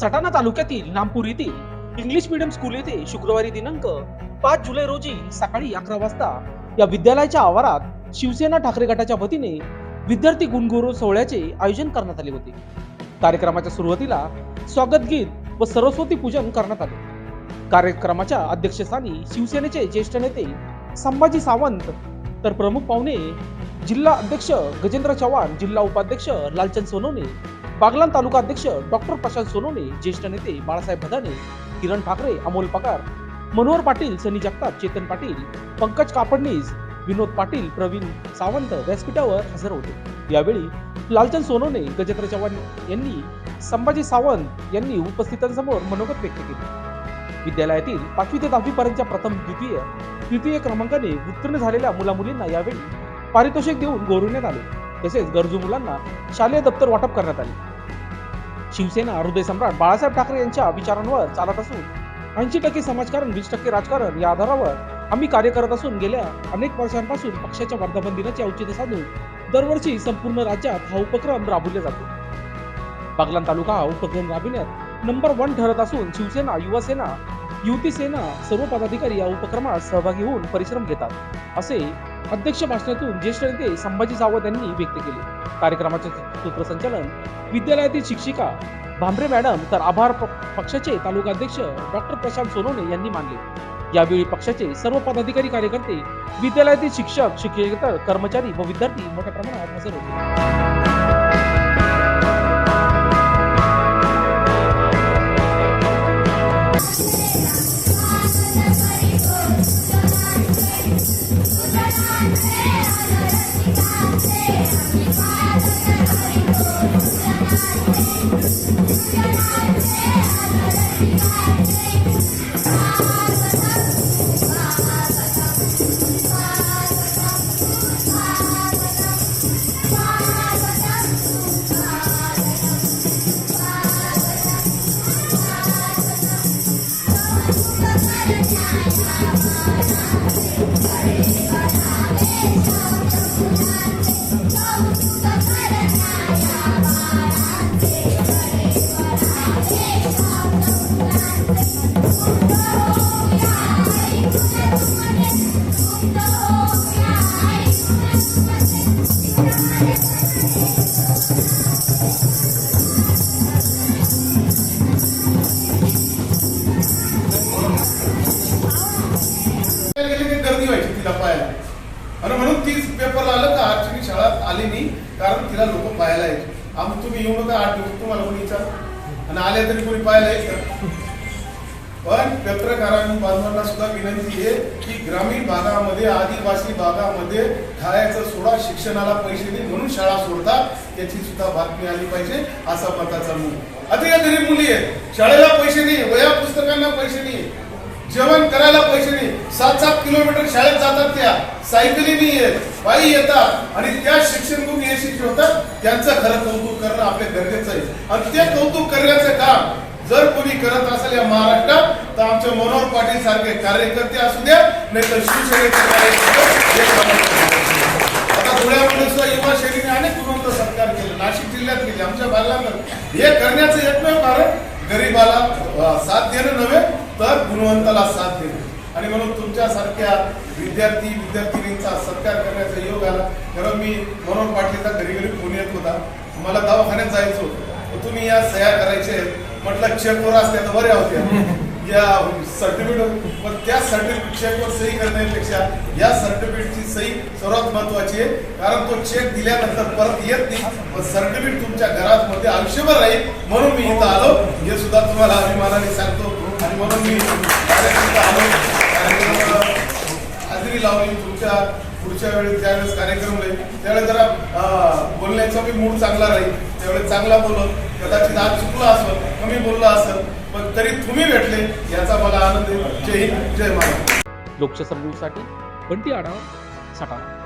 सटाणा तालुक्यातील नामपूर येथील English medium school येथे शुक्रवारी दिनांक पाच जुलै रोजी सकाळी अकरा वाजता या विद्यालयाच्या आवारात शिवसेना ठाकरे गटाच्या वतीने विद्यार्थी गुणगौरव सोहळ्याचे आयोजन करण्यात आले होते. कार्यक्रमाच्या सुरुवातीला स्वागत गीत व सरस्वती पूजन करण्यात आले. कार्यक्रमाच्या अध्यक्षस्थानी शिवसेनेचे ज्येष्ठ नेते संभाजी सावंत तर प्रमुख पाहुणे जिल्हा अध्यक्ष गजेंद्र चव्हाण जिल्हा उपाध्यक्ष लालचंद सोनवणे बागलान तालुका अध्यक्ष डॉक्टर प्रशांत सोनवणे ज्येष्ठ नेते बाळासाहेब भदाने किरण ठाकरे अमोल पगार मनोहर पाटील सनी जगताप चेतन पाटील पंकज कापडणीस विनोद पाटील प्रवीण सावंत व्यासपीठावर हजर होते. यावेळी लालचंद सोनवणे गजेंद्र चव्हाण यांनी संभाजी सावंत यांनी उपस्थितांसमोर मनोगत व्यक्त केले. विद्यालयातील पाचवी ते दहावी पर्यंतच्या प्रथम द्वितीय तृतीय क्रमांकाने उत्तीर्ण झालेल्या मुला मुलींना यावेळी पारितोषिक देऊन गौरवण्यात आले. तसेच गरजू मुलांना शालेय दप्तर वाटप करण्यात आले. शिवसेना हृदय सम्राट बाळासाहेब ठाकरे यांच्या विचारांवर चालत असून ऐंशी टक्के समाजकारण वीस टक्के राजकारण या आधारावर आम्ही कार्य करत असून गेल्या अनेक वर्षांपासून पक्षाच्या वर्धापन दिनाचे औचित्य साधून दरवर्षी संपूर्ण राज्यात हा उपक्रम राबवला जातो. बागलान तालुका हा उपक्रम राबविण्यात नंबर वन ठरत असून शिवसेना युवासेना युती सेना सर्व पदाधिकारी या उपक्रमात सहभागी होऊन परिश्रम घेतात असे अध्यक्ष भाषणातून ज्येष्ठ नेते संभाजी सावंत यांनी व्यक्त केले. कार्यक्रमाचे सूत्रसंचालन विद्यालयातील शिक्षिका भांबरे मॅडम तर आभार प- पक्षाचे तालुका अध्यक्ष डॉक्टर प्रशांत सोनवणे यांनी मानले. यावेळी पक्षाचे सर्व पदाधिकारी कार्यकर्ते विद्यालयातील शिक्षक शिक्षकेतर कर्मचारी व विद्यार्थी मोठ्या प्रमाणात हजर होते. Bye. आली नाही कारण तिला लोक पाहायला येत. आम्ही तुम्ही येऊ नका आठ दिवस तुम्हाला कोणी विचार. आणि आले तरी कोणी पाहायला येत पण पत्रकारांनी बांधवांना सुद्धा विनंती आहे की ग्रामीण भागामध्ये आदिवासी भागामध्ये खायचं सोडा शिक्षणाला पैसे नाही म्हणून शाळा सोडतात त्याची सुद्धा बातमी आली पाहिजे असा मताचा मूल आता या गरीब मुली आहेत. शाळेला पैसे नाही वया पुस्तकांना पैसे नाही जेवण करायला पैसे नाही. सात सात किलोमीटर शाळेत जातात त्या. सायकलीने येत पायी येतात. आणि त्या शिक्षण खूप यशस्वी होतात. त्यांचं खरं कौतुक करणं आपल्या गरजेचं आहे. आणि ते कौतुक करण्याचं काम जर कोणी करत असेल या महाराष्ट्रात तर आमचे मनोहर पाटील सारखे कार्यकर्ते असू द्या नाही तर शिवसेनेचे कार्यकर्ते आता धुळ्यामध्ये सुद्धा युवा शैलीने अनेक गुणवंत सत्कार केले. नाशिक जिल्ह्यात केले आमच्या भागाला हे करण्याचं एकमेव कारण गरिबाला साथ देणं नव्हे तर गुणवंताला साथ देणं. आणि म्हणून तुमच्यासारख्या विद्यार्थी विद्यार्थिनींचा सत्कार करण्याचा योग आला. कारण मी मनोहर पाटीलचा घरी घरी फोन येत होता. मला दवाखान्यात जायचं होतं. तुम्ही या सह्या करायचे म्हटलं चेकवर असल्या तर बऱ्या होत्या. या सर्टिफिकेट पण त्या सर्टिफिकेट चेकवर सही करण्यापेक्षा या सर्टिफिकेटची सही सर्वात महत्वाची आहे. कारण तो चेक दिल्यानंतर परत येत नाही. पण सर्टिफिकेट तुमच्या घरात मध्ये आयुष्यभर राहील म्हणून मी इथं आलो. हे सुद्धा तुम्हाला अभिमानाने सांगतो. आणि म्हणून मी आलो. हाजरी लावली तुमच्या पुढच्या वेळी त्यावेळेस कार्यक्रम राहील त्यावेळेस जरा बोलण्याचा बी मूड चांगला राहील. त्यावेळेस चांगला बोलत कदाचित आज चुकलं असेल कमी बोललं असेल पण तरी तुम्ही भेटले याचा मला आनंद आहे. जय हिंद जय महाराज लोकशाही न्यूजसाठी बंटी आढावा सटाणा